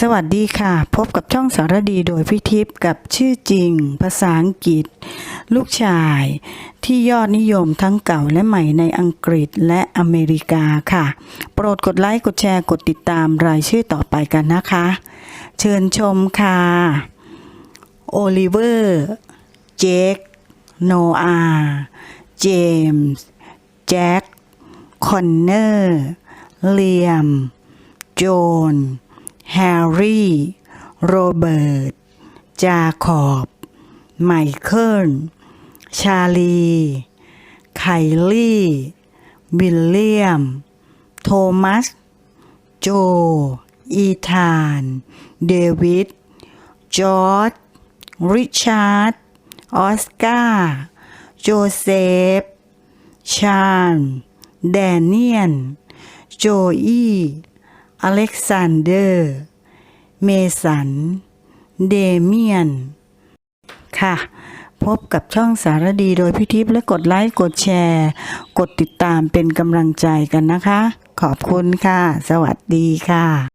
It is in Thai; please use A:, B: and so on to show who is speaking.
A: สวัสดีค่ะ พบกับช่องสารดีโดยพี่ทิพย์กับชื่อจริง ภาษาอังกฤษ ลูกชาย ที่ยอดนิยมทั้งเก่าและใหม่ในอังกฤษและอเมริกาค่ะ โปรดกดไลค์กดแชร์กดติดตามรายชื่อต่อไปกันนะคะ เชิญชมค่ะโอลิเวอร์เจคโนอาเจมส์แจ็คคอนเนอร์เลียม โจน แฮร์รี่ โรเบิร์ต จาคอบ ไมเคิล ชาลี ไคลี่ วิลเลียม โทมัส โจ อีธาน เดวิด จอร์จริชาร์ด ออสการ์ โจเซฟ ชาญแดเนียน โจอี้ อเล็กซานเดอร์ เมสัน เดเมียน ค่ะ พบกับช่องสารดีโดยพิทิพและกดไลค์ กดแชร์ กดติดตามเป็นกำลังใจกันนะคะ ขอบคุณค่ะ สวัสดีค่ะ